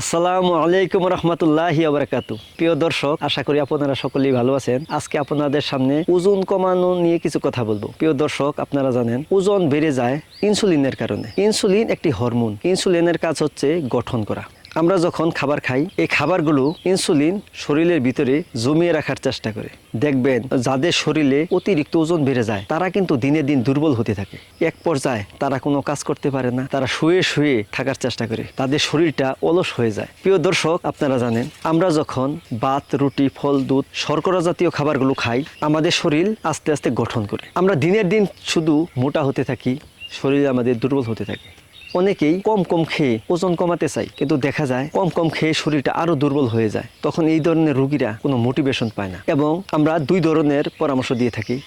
আসসালামু আলাইকুম রহমতুল্লাহি আবরাকাতু প্রিয় দর্শক, আশা করি আপনারা সকলেই ভালো আছেন। আজকে আপনাদের সামনে ওজন কমানো নিয়ে কিছু কথা বলব। প্রিয় দর্শক, আপনারা জানেন, ওজন বেড়ে যায় ইনসুলিনের কারণে। ইনসুলিন একটি হরমোন। ইনসুলিনের কাজ হচ্ছে গঠন করা। আমরা যখন খাবার খাই, এই খাবারগুলো ইনসুলিন শরীরের ভিতরে জমিয়ে রাখার চেষ্টা করে। দেখবেন, যাদের শরীরে অতিরিক্ত ওজন বেড়ে যায়, তারা কিন্তু দিনে দিন দুর্বল হতে থাকে। এক পর্যায়ে তারা কোনো কাজ করতে পারে না, তারা শুয়ে শুয়ে থাকার চেষ্টা করে। তাদের শরীরটা অলস হয়ে যায়। প্রিয় দর্শক, আপনারা জানেন, আমরা যখন ভাত, রুটি, ফল, দুধ, শর্করা জাতীয় খাবারগুলো খাই, আমাদের শরীর আস্তে আস্তে গঠন করে। আমরা দিনের দিন শুধু মোটা হতে থাকি, শরীর আমাদের দুর্বল হতে থাকে। অনেকেই কম কম খেয়ে ওজন কমাতে চায়, কিন্তু দেখা যায় কম কম খেয়ে শরীরটা আরও দুর্বল হয়ে যায়। তখন এই ধরনের রুগীরা কোনো মোটিভেশন পায় না। এবং আমরা দুই ধরনের পরামর্শ দিয়ে থাকি।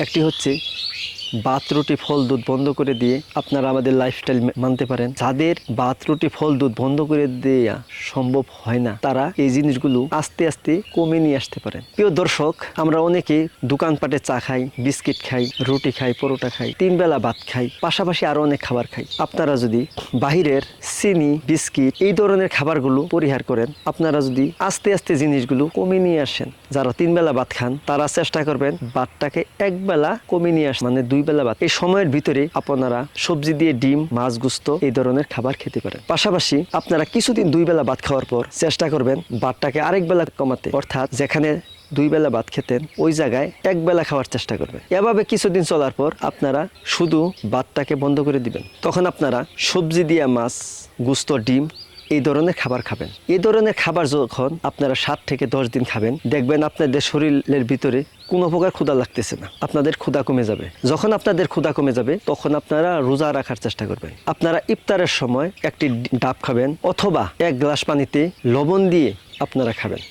একটি হচ্ছে ভাত রুটি ফল দুধ বন্ধ করে দিয়ে আপনারা আমাদের লাইফস্টাইল মানতে পারেন। যাদের বাত রুটি ফল দুধ বন্ধ করে দেওয়া সম্ভব হয় না, তারা এই জিনিসগুলো আস্তে আস্তে কমে নিয়ে আসতে পারেন। প্রিয় দর্শক, আমরা অনেকে দোকানপাটে চা খাই, বিস্কিট খাই, রুটি খাই, পরোটা খাই তিন বেলা ভাত খাই, পাশাপাশি আরও অনেক খাবার খাই। আপনারা যদি বাহিরের চিনি, বিস্কিট এই ধরনের খাবারগুলো পরিহার করেন। আপনারা যদি আস্তে আস্তে জিনিসগুলো কমিয়ে নিয়ে আসেন, যারা তিন বেলা ভাত খান, তারা চেষ্টা করবেন ভাতটাকে এক বেলা কমে নিয়ে আসেন মানে দুই বেলা ভাত। এই সময়ের ভিতরে আপনারা সবজি দিয়ে ডিম, মাছ গুস্ত এই ধরনের খাবার খেতে পারেন। পাশাপাশি আপনারা কিছুদিন দুই বেলা ভাত খাওয়ার পর চেষ্টা করবেন ভাতটাকে আরেক বেলা কমাতে। অর্থাৎ যেখানে দুই বেলা ভাত খেতেন, ওই জায়গায় এক বেলা খাওয়ার চেষ্টা করবেন এভাবে কিছুদিন চলার পর আপনারা শুধু ভাতটাকে বন্ধ করে দিবেন। তখন আপনারা সবজি দিয়ে মাছ, গুস্ত, ডিম এই ধরনের খাবার খাবেন। এই ধরনের খাবার যখন আপনারা সাত থেকে দশ দিন খাবেন, দেখবেন আপনাদের শরীরের ভিতরে কোনো প্রকার ক্ষুধা লাগতেছে না। আপনাদের ক্ষুধা কমে যাবে। যখন আপনাদের ক্ষুধা কমে যাবে, তখন আপনারা রোজা রাখার চেষ্টা করবেন। আপনারা ইফতারের সময় একটি ডাব খাবেন অথবা এক গ্লাস পানিতে লবণ দিয়ে আপনারা খাবেন।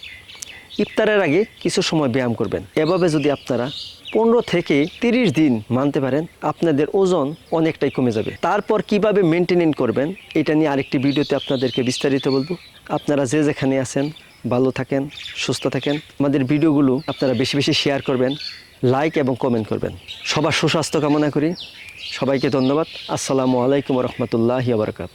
ইফতারের আগে কিছু সময় ব্যায়াম করবেন। এভাবে যদি আপনারা পনেরো থেকে তিরিশ দিন মানতে পারেন, আপনাদের ওজন অনেকটাই কমে যাবে। তারপর কীভাবে মেনটেনেন করবেন, এটা নিয়ে আরেকটি ভিডিওতে আপনাদেরকে বিস্তারিত বলব। আপনারা যে যেখানে আছেন, ভালো থাকেন, সুস্থ থাকেন, আমাদের ভিডিওগুলো আপনারা বেশি বেশি শেয়ার করবেন, লাইক এবং কমেন্ট করবেন। সবার সুস্বাস্থ্য কামনা করি। সবাইকে ধন্যবাদ। আসসালামু আলাইকুম রহমতুল্লাহি আবরকাত